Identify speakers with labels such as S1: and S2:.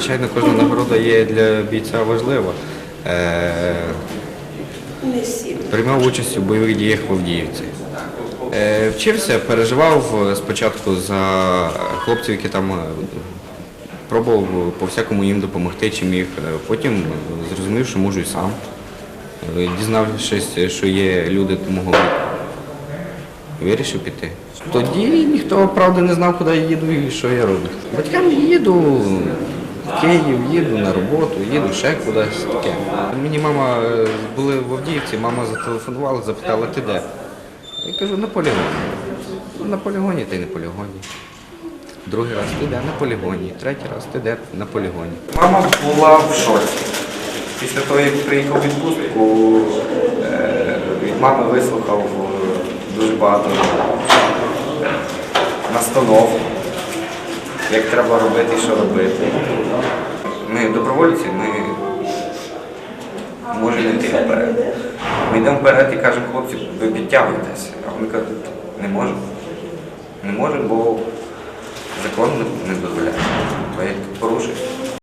S1: звичайно, кожна нагорода є для бійця важлива. Е, Приймав участь у бойових діях в Авдіївці. Е, Вчився, переживав спочатку за хлопців, які там е, пробував по всякому їм допомогти, чи міг. Потім зрозумів, що можу і сам. Дізнавшись, що є люди мого вирішив піти. Тоді ніхто правда не знав, куди я їду і що я роблю. Батькам їду в Київ, їду на роботу, їду ще кудись таке. Мені мама е, були в Авдіївці, мама зателефонувала, запитала, ти де? Я кажу, на полігоні. На полігоні й на полігоні. Другий раз ти де на полігоні, третій раз ти де на полігоні. Мама була в шоці. Після того, як приїхав відпустку, е, від мами вислухав е, дуже багато настанов, як треба робити що робити. Ми добровольці, ми можемо йти вперед. Ми йдемо вперед і кажемо, хлопці, ви підтягуєтеся. А вони кажуть, не можемо. Не можемо, бо закон не- дозволяє.